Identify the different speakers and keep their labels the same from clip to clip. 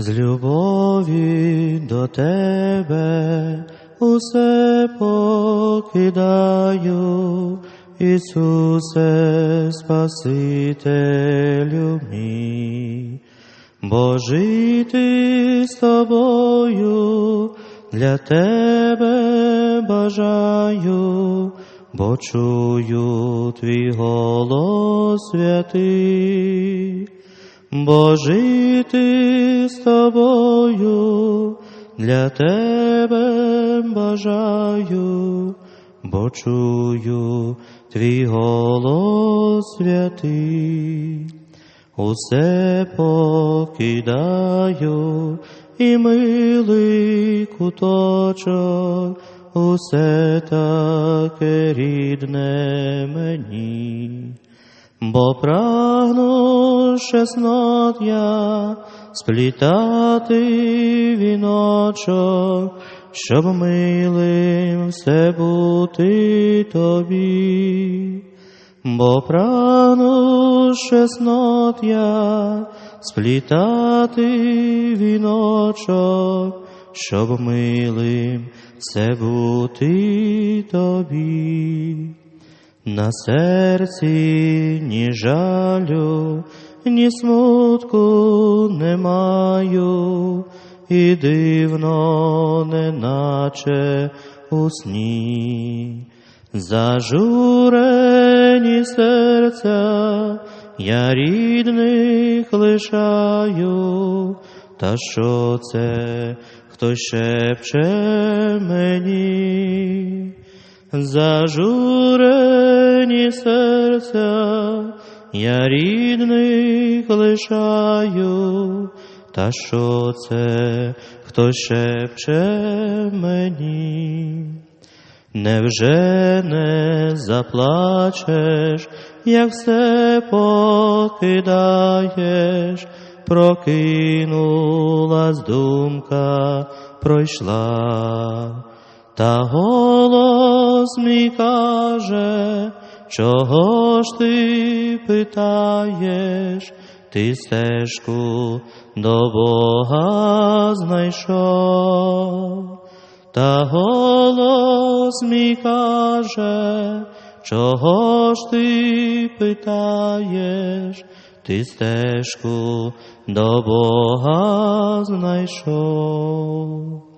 Speaker 1: з любові до тебе усе покидаю, Ісусе, Спасителю мій, бо жити з тобою для тебе бажаю, бо чую твій голос святий, бо жити з тобою для тебе бажаю, бо чую твій голос святий, усе покидаю і милий куточок, усе таке рідне мені. Бо прагну чеснот я сплітати віночок, щоб милим все бути тобі, бо прагну чеснот я сплітати віночок, щоб милим все бути тобі. На серці ні жалю, ні смутку не маю, і дивно, неначе у сні. Зажурені серця, я рідних лишаю, та що це, хто шепче мені? Зажурені серця, я рідних лишаю, та що це, хто шепче мені? Невже не заплачеш, як все покидаєш, прокинулась думка, пройшла. Та голос мій каже, чого ж ти питаєш, ти стежку до Бога знайшов. Та голос мій каже, чого ж ти питаєш, ти стежку до Бога знайшов.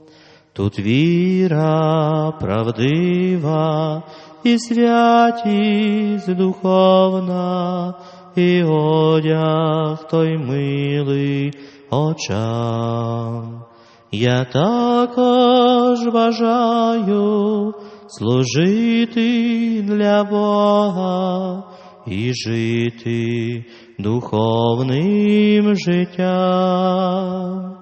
Speaker 1: Тут віра правдива і святість духовна, і одяг той милий очам. Я також бажаю служити для Бога і жити духовним життям.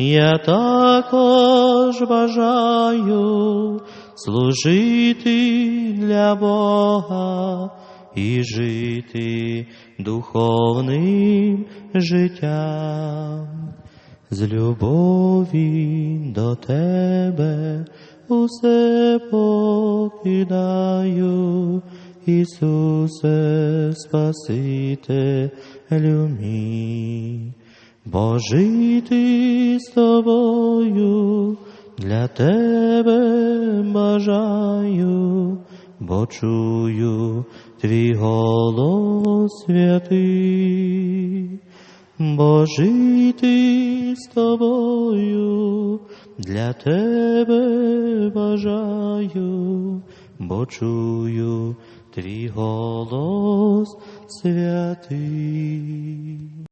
Speaker 1: Я також бажаю служити для Бога і жити духовним життям. З любові до тебе усе покидаю, Ісусе, Спасителю мій. Бо жити з тобою для тебе бажаю, бо чую твій голос святий, бо жити з тобою для тебе бажаю, бо чую твій голос святий.